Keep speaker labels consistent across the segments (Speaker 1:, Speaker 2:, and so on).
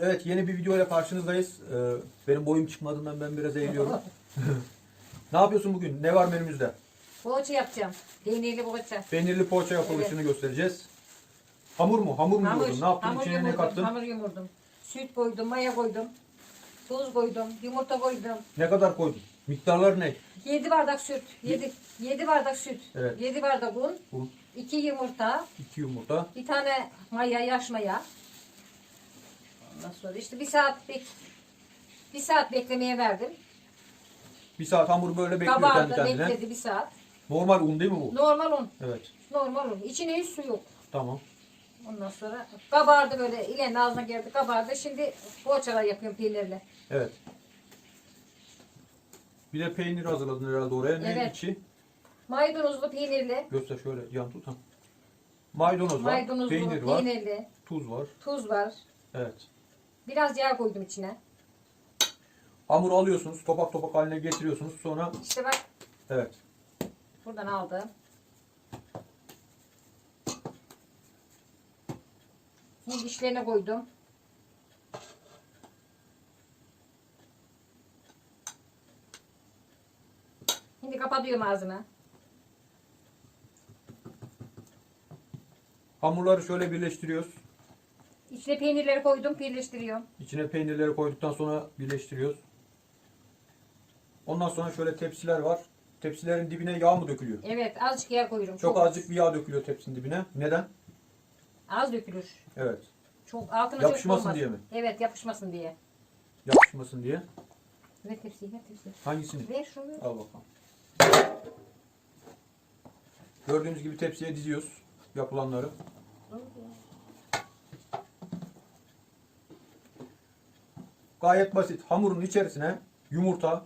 Speaker 1: Evet yeni bir video ile karşınızdayız. Ee, benim boyum çıkmadığından ben biraz eğiliyorum. ne yapıyorsun bugün? Ne var menümüzde?
Speaker 2: Poğaça yapacağım. Peynirli poğaça.
Speaker 1: Peynirli poğaça yapılışını göstereceğiz. Hamur mu? Hamur mu yoğurdun? Ne yaptın?
Speaker 2: hamur
Speaker 1: İçine ne kattın?
Speaker 2: Hamur yumurdum. Süt koydum, maya koydum. Tuz koydum, yumurta koydum.
Speaker 1: Ne kadar koydun? Miktarlar ne?
Speaker 2: 7 bardak süt. 7 7 bardak süt.
Speaker 1: Evet.
Speaker 2: 7 bardak un.
Speaker 1: Un,
Speaker 2: 2 yumurta.
Speaker 1: 2 yumurta.
Speaker 2: Bir tane maya, yaş maya. Ondan sonra işte bir saat bek bir saat beklemeye verdim.
Speaker 1: Bir saat hamur böyle bekliyor kendi
Speaker 2: Kabardı,
Speaker 1: kendine.
Speaker 2: bekledi bir saat.
Speaker 1: Normal un değil mi bu?
Speaker 2: Normal un.
Speaker 1: Evet.
Speaker 2: Normal un. İçine hiç su yok.
Speaker 1: Tamam.
Speaker 2: Ondan sonra kabardı böyle ilenin ağzına geldi kabardı. Şimdi poğaçalar yapıyorum peynirli.
Speaker 1: Evet. Bir de peynir hazırladın herhalde oraya. Ne
Speaker 2: Evet.
Speaker 1: içi?
Speaker 2: Maydanozlu peynirli.
Speaker 1: Göster şöyle yan tut. ha. Maydanoz var.
Speaker 2: Maydanozlu
Speaker 1: Peynir var.
Speaker 2: peynirli.
Speaker 1: Tuz var.
Speaker 2: Tuz var.
Speaker 1: Evet.
Speaker 2: Biraz yağ koydum içine.
Speaker 1: Hamuru alıyorsunuz. Topak topak haline getiriyorsunuz. Sonra
Speaker 2: İşte bak
Speaker 1: evet.
Speaker 2: buradan aldım. Şimdi dişlerine koydum. Şimdi kapatıyorum ağzını.
Speaker 1: Hamurları şöyle birleştiriyoruz.
Speaker 2: İçine peynirleri koydum, birleştiriyorum.
Speaker 1: İçine peynirleri koyduktan sonra birleştiriyoruz. Ondan sonra şöyle tepsiler var. Tepsilerin dibine yağ mı dökülüyor?
Speaker 2: Evet, azıcık yağ koyuyorum.
Speaker 1: Çok
Speaker 2: az.
Speaker 1: azıcık bir yağ dökülüyor tepsinin dibine. Neden?
Speaker 2: Az dökülür.
Speaker 1: Evet.
Speaker 2: Çok altına
Speaker 1: Yapışmasın
Speaker 2: çok
Speaker 1: diye mi?
Speaker 2: Evet, yapışmasın diye.
Speaker 1: Yapışmasın diye.
Speaker 2: Ver tepsiyi, ver tepsiyi.
Speaker 1: Hangisini?
Speaker 2: Ver şunu.
Speaker 1: Al bakalım. Gördüğünüz gibi tepsiye diziyoruz yapılanları. Gayet basit. Hamurun içerisine yumurta,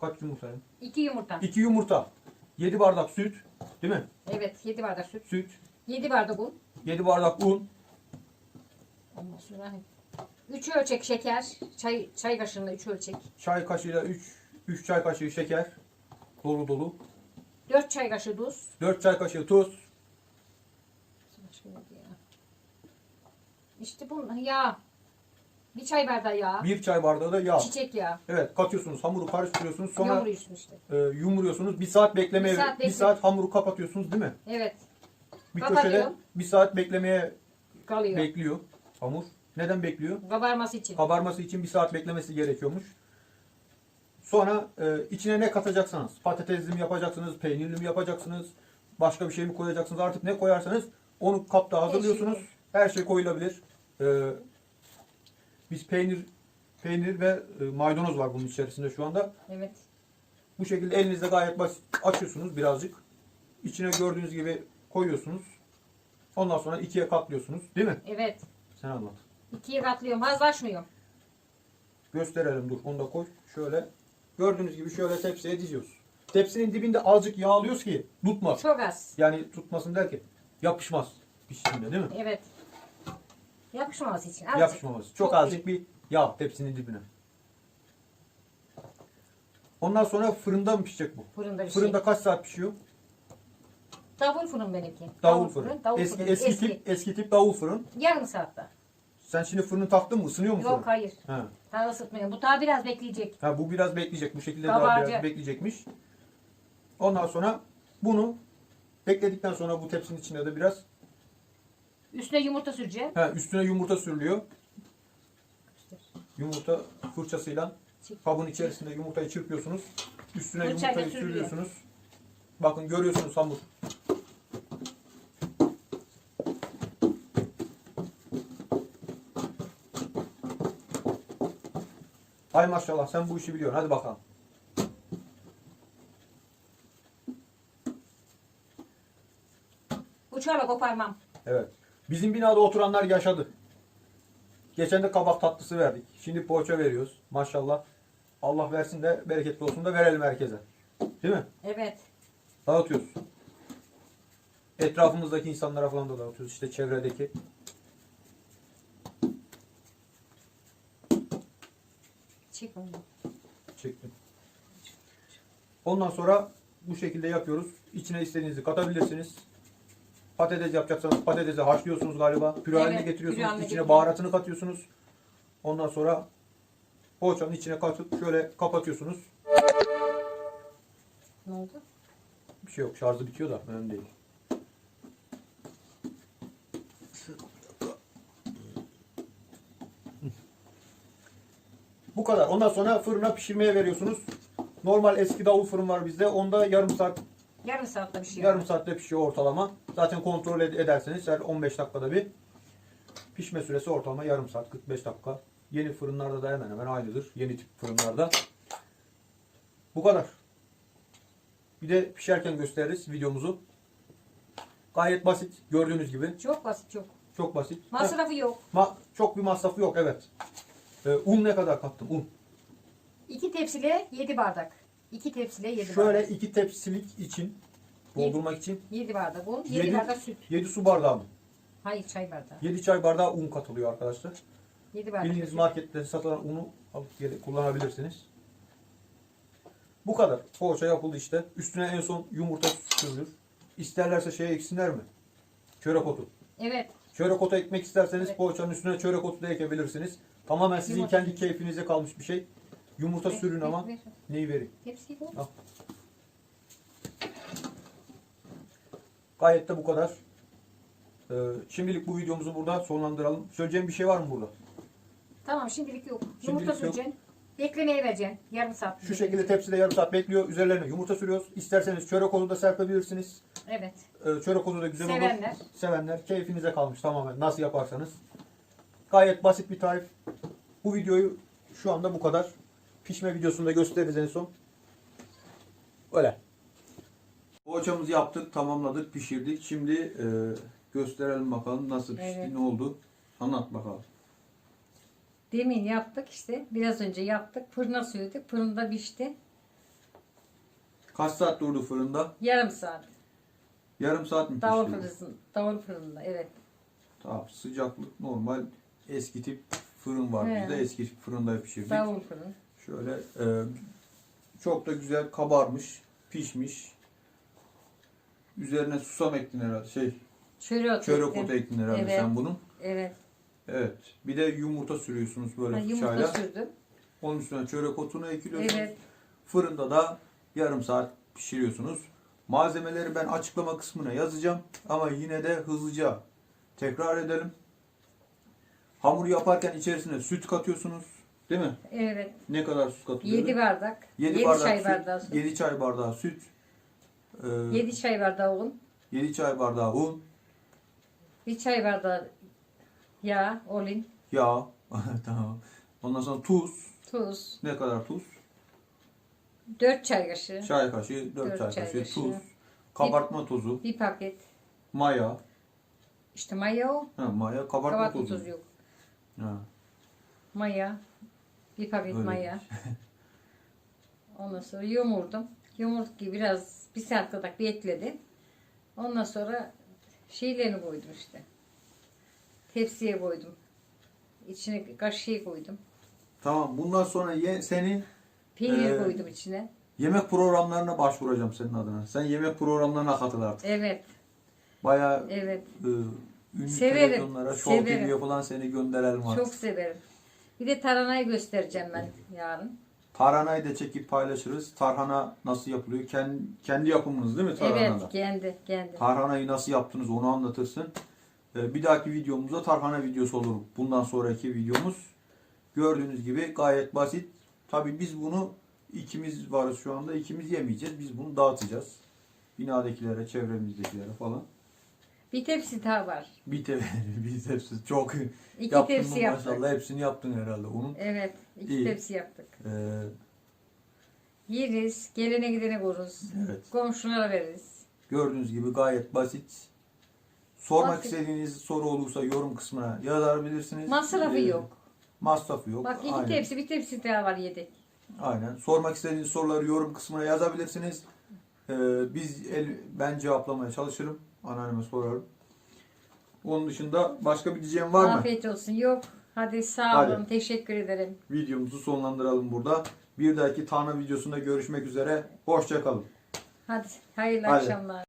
Speaker 1: kaç yumurta?
Speaker 2: İki yumurta.
Speaker 1: 2 yumurta, 7 bardak süt, değil mi?
Speaker 2: Evet, yedi bardak süt.
Speaker 1: Süt,
Speaker 2: Yedi bardak un.
Speaker 1: 7 bardak un,
Speaker 2: Ondan sonra üç ölçek şeker. Çay, çay kaşığında üç ölçek.
Speaker 1: çay kaşığıyla 3 3 çay kaşığı şeker, dolu dolu.
Speaker 2: Dört çay kaşığı tuz.
Speaker 1: 4 çay kaşığı tuz,
Speaker 2: Başka? İşte bu yağ. Bir çay bardağı yağ.
Speaker 1: 1 çay bardağı da yağ.
Speaker 2: Çiçek yağı.
Speaker 1: Evet, katıyorsunuz, hamuru karıştırıyorsunuz. Sonra
Speaker 2: Yumruyorsun işte.
Speaker 1: e, yumuruyorsunuz. Bir saat beklemeye,
Speaker 2: Bir saat
Speaker 1: bir
Speaker 2: bekle-
Speaker 1: saat hamuru kapatıyorsunuz değil mi?
Speaker 2: Evet.
Speaker 1: Bir
Speaker 2: Kapatıyorum.
Speaker 1: köşede bir saat beklemeye
Speaker 2: Kalıyor.
Speaker 1: bekliyor hamur. Neden bekliyor?
Speaker 2: Kabarması için.
Speaker 1: Kabarması için bir saat beklemesi gerekiyormuş. Sonra e, içine ne katacaksanız, patatesli mi yapacaksınız, peynirli mi yapacaksınız, başka bir şey mi koyacaksınız artık ne koyarsanız onu kapta hazırlıyorsunuz. Her şey koyulabilir. E, biz peynir peynir ve e, maydanoz var bunun içerisinde şu anda.
Speaker 2: Evet.
Speaker 1: Bu şekilde elinizde gayet basit açıyorsunuz birazcık. İçine gördüğünüz gibi koyuyorsunuz. Ondan sonra ikiye katlıyorsunuz. Değil mi?
Speaker 2: Evet.
Speaker 1: Sen anlat.
Speaker 2: İkiye katlıyorum. Fazlaşmıyorum.
Speaker 1: Gösterelim dur. Onu da koy. Şöyle. Gördüğünüz gibi şöyle tepsiye diziyoruz. Tepsinin dibinde azıcık yağ alıyoruz ki tutmaz.
Speaker 2: Çok az.
Speaker 1: Yani tutmasın derken yapışmaz piştiğinde değil mi?
Speaker 2: Evet. Yapışmaması için. Azıcık.
Speaker 1: Yapışmaması. Çok
Speaker 2: Çok
Speaker 1: azıcık bir yağ tepsinin dibine. Ondan sonra fırında mı pişecek bu?
Speaker 2: Fırında bir
Speaker 1: Fırında
Speaker 2: şey.
Speaker 1: kaç saat pişiyor?
Speaker 2: Davul fırın benimki.
Speaker 1: Davul fırın.
Speaker 2: Davul
Speaker 1: eski,
Speaker 2: fırın.
Speaker 1: eski, tip eski tip davul fırın.
Speaker 2: Yarım saatte.
Speaker 1: Sen şimdi fırını taktın mı? Isınıyor mu fırın?
Speaker 2: Yok hayır.
Speaker 1: Ha.
Speaker 2: Daha ısıtmıyorum. Bu daha biraz bekleyecek.
Speaker 1: ha bu biraz bekleyecek. Bu şekilde daha biraz bekleyecekmiş. Ondan sonra bunu bekledikten sonra bu tepsinin içine de biraz
Speaker 2: Üstüne yumurta süreceğim.
Speaker 1: ha, üstüne yumurta sürülüyor. Yumurta fırçasıyla kabın içerisinde yumurtayı çırpıyorsunuz. Üstüne
Speaker 2: Fırçayla
Speaker 1: yumurtayı
Speaker 2: sürülüyor.
Speaker 1: sürüyorsunuz. Bakın görüyorsunuz hamur. Hay maşallah sen bu işi biliyorsun. Hadi bakalım.
Speaker 2: Uçarla koparmam.
Speaker 1: Evet. Bizim binada oturanlar yaşadı. Geçen de kabak tatlısı verdik. Şimdi poğaça veriyoruz. Maşallah. Allah versin de bereketli olsun da verelim herkese. Değil mi?
Speaker 2: Evet.
Speaker 1: Dağıtıyoruz. Etrafımızdaki insanlara falan da dağıtıyoruz. İşte çevredeki.
Speaker 2: Çek onu.
Speaker 1: Çektim. Ondan sonra bu şekilde yapıyoruz. İçine istediğinizi katabilirsiniz. Patates yapacaksanız patatesi haşlıyorsunuz galiba. Püre haline
Speaker 2: Evet, püre
Speaker 1: getiriyorsunuz.
Speaker 2: haline
Speaker 1: İçine
Speaker 2: getiriyorum.
Speaker 1: baharatını katıyorsunuz. Ondan sonra poğaçanın içine katıp şöyle kapatıyorsunuz.
Speaker 2: Ne oldu?
Speaker 1: Bir şey yok. Şarjı bitiyor da önemli değil. Bu kadar. Ondan sonra fırına pişirmeye veriyorsunuz. Normal eski davul fırın var bizde. Onda yarım saat
Speaker 2: Yarım saatte bir şey.
Speaker 1: yarım saatte pişiyor ortalama. Zaten kontrol ed- ederseniz her 15 dakikada bir pişme süresi ortalama yarım saat 45 dakika. Yeni fırınlarda da hemen hemen aynıdır. Yeni tip fırınlarda. Bu kadar. Bir de pişerken gösteririz videomuzu. Gayet basit. Gördüğünüz gibi.
Speaker 2: Çok basit çok.
Speaker 1: Çok basit.
Speaker 2: Masrafı yok.
Speaker 1: Ma- çok bir masrafı yok evet. Ee, un ne kadar kattım? Un.
Speaker 2: İki tepsiyle 7 bardak. İki tepsiyle 7
Speaker 1: Şöyle
Speaker 2: bardak.
Speaker 1: iki tepsilik için doldurmak için
Speaker 2: 7 bardak un, 7
Speaker 1: Yedi-
Speaker 2: bardak süt.
Speaker 1: 7 su bardağı mı?
Speaker 2: Hayır çay bardağı.
Speaker 1: 7 çay bardağı un katılıyor arkadaşlar.
Speaker 2: 7 bardak.
Speaker 1: Bildiğiniz
Speaker 2: süt.
Speaker 1: markette satılan unu alıp geri kullanabilirsiniz. Bu kadar. Poğaça yapıldı işte. Üstüne en son yumurta sürülür. İsterlerse şeye eksinler mi? Çörek otu.
Speaker 2: Evet.
Speaker 1: Çörek otu ekmek isterseniz
Speaker 2: Evet.
Speaker 1: poğaçanın üstüne çörek otu da ekebilirsiniz. Tamamen sizin
Speaker 2: Yumurta.
Speaker 1: kendi keyfinize kalmış bir şey. Yumurta
Speaker 2: Ver,
Speaker 1: sürün
Speaker 2: ver,
Speaker 1: ama
Speaker 2: ver.
Speaker 1: neyi?
Speaker 2: Tepsiyi koy.
Speaker 1: Al. Gayet de bu kadar. Ee, şimdilik bu videomuzu burada sonlandıralım. Söyleyeceğim bir şey var mı burada?
Speaker 2: Tamam şimdilik yok. Yumurta
Speaker 1: yok.
Speaker 2: süreceksin. Beklemeye vereceksin. Yarım saat.
Speaker 1: Şu şekilde tepside yarım saat bekliyor. Üzerlerine yumurta sürüyoruz. İsterseniz çörek otu da serpebilirsiniz.
Speaker 2: Evet.
Speaker 1: Ee, çörek otu da güzel olur.
Speaker 2: Sevenler.
Speaker 1: Sevenler. Keyfinize kalmış tamamen. Nasıl yaparsanız. Gayet basit bir tarif. Bu videoyu şu anda bu kadar. Pişme videosunda gösteririz en son. Öyle. Poğaçamızı yaptık, tamamladık, pişirdik. Şimdi e, gösterelim bakalım nasıl pişti,
Speaker 2: Evet.
Speaker 1: ne oldu. Anlat bakalım.
Speaker 2: Demin yaptık işte. Biraz önce yaptık. Fırına sürdük. Fırında pişti.
Speaker 1: Kaç saat durdu fırında?
Speaker 2: Yarım saat.
Speaker 1: Yarım saat mi
Speaker 2: Davul
Speaker 1: pişti?
Speaker 2: fırında. Davul fırında. Evet.
Speaker 1: Tamam, sıcaklık normal eski tip fırın var
Speaker 2: He.
Speaker 1: bizde. Eski tip fırında pişirdik.
Speaker 2: Davul fırın.
Speaker 1: Şöyle e, çok da güzel kabarmış, pişmiş. Üzerine susam ektin herhalde. Şey,
Speaker 2: Çörek otu.
Speaker 1: çörek otu ektin herhalde
Speaker 2: Evet.
Speaker 1: sen bunun.
Speaker 2: Evet.
Speaker 1: Evet. Bir de yumurta sürüyorsunuz böyle
Speaker 2: Ha, yumurta
Speaker 1: fırçayla.
Speaker 2: sürdüm.
Speaker 1: Onun üstüne çörek otunu ekliyorsunuz.
Speaker 2: Evet.
Speaker 1: Fırında da yarım saat pişiriyorsunuz. Malzemeleri ben açıklama kısmına yazacağım. Ama yine de hızlıca tekrar edelim. Hamur yaparken içerisine süt katıyorsunuz. Değil mi?
Speaker 2: Evet.
Speaker 1: Ne kadar süt katılıyor?
Speaker 2: 7 bardak.
Speaker 1: 7
Speaker 2: 7
Speaker 1: bardak
Speaker 2: çay
Speaker 1: süt,
Speaker 2: bardağı süt.
Speaker 1: 7 çay bardağı süt. 7
Speaker 2: 7 çay bardağı un.
Speaker 1: çay bardağı un,
Speaker 2: 1 çay bardağı yağ, olin,
Speaker 1: yağ. tamam. Ondan sonra tuz.
Speaker 2: tuz,
Speaker 1: Ne kadar tuz?
Speaker 2: 4 çay kaşığı,
Speaker 1: Çay kaşığı, 4
Speaker 2: Dört
Speaker 1: çay,
Speaker 2: çay
Speaker 1: kaşığı
Speaker 2: kaşığı.
Speaker 1: tuz. Kabartma tozu,
Speaker 2: bir paket.
Speaker 1: maya.
Speaker 2: İşte maya o.
Speaker 1: Ha, maya, kabartma,
Speaker 2: Kabartma
Speaker 1: tozu.
Speaker 2: tozu yok.
Speaker 1: Ha.
Speaker 2: Maya. Bir paket
Speaker 1: Öyle.
Speaker 2: maya. Ondan sonra yumurdum. Yumurtayı biraz bir saat kadar bekledim. Ondan sonra şeylerini koydum işte. Tepsiye koydum. İçine kaşığı koydum.
Speaker 1: Tamam. Bundan sonra ye, senin
Speaker 2: Peynir
Speaker 1: Ee,
Speaker 2: koydum içine.
Speaker 1: yemek programlarına başvuracağım senin adına. Sen yemek programlarına katıl artık.
Speaker 2: Evet,
Speaker 1: Bayağı
Speaker 2: evet.
Speaker 1: e, ünlü
Speaker 2: Severim,
Speaker 1: televizyonlara, Show
Speaker 2: severim.
Speaker 1: TV'ye falan seni gönderelim artık.
Speaker 2: Çok severim. Bir de taranayı göstereceğim ben yarın.
Speaker 1: Tarhanayı da çekip paylaşırız. Tarhana nasıl yapılıyor? Kendi, kendi yapımınız değil mi tarhanada?
Speaker 2: Evet, kendi, kendi.
Speaker 1: Tarhanayı nasıl yaptınız onu anlatırsın. Ee, Bir dahaki videomuzda tarhana videosu olur. Bundan sonraki videomuz. Gördüğünüz gibi gayet basit. Tabi biz bunu ikimiz varız şu anda. ikimiz yemeyeceğiz. Biz bunu dağıtacağız. Binadakilere, çevremizdekilere falan.
Speaker 2: Bir tepsi daha var.
Speaker 1: Bir te biz hepsi çok
Speaker 2: İki
Speaker 1: yaptın mı
Speaker 2: tepsi yaptık.
Speaker 1: maşallah hepsini yaptın herhalde onun.
Speaker 2: Evet, iki
Speaker 1: İyi.
Speaker 2: tepsi yaptık.
Speaker 1: Ee,
Speaker 2: Yeriz, gelene gidene koruruz.
Speaker 1: evet.
Speaker 2: Komşulara veririz.
Speaker 1: Gördüğünüz gibi gayet basit. Sormak
Speaker 2: Basit.
Speaker 1: istediğiniz soru olursa yorum kısmına yazabilirsiniz.
Speaker 2: Masrafı
Speaker 1: Ee,
Speaker 2: yok.
Speaker 1: Masrafı yok.
Speaker 2: Bak iki
Speaker 1: Aynen.
Speaker 2: tepsi, bir tepsi daha var yedek.
Speaker 1: Aynen. Sormak istediğiniz soruları yorum kısmına yazabilirsiniz. Ee, biz el, ben cevaplamaya çalışırım. Anneanneme sorarım. Onun dışında başka bir diyeceğim var mı?
Speaker 2: Afiyet olsun. Yok. Hadi sağ
Speaker 1: Hadi.
Speaker 2: olun. Teşekkür ederim.
Speaker 1: Videomuzu sonlandıralım burada. Bir dahaki Tana videosunda görüşmek üzere. Hoşçakalın.
Speaker 2: Hadi hayırlı
Speaker 1: Hadi.
Speaker 2: akşamlar.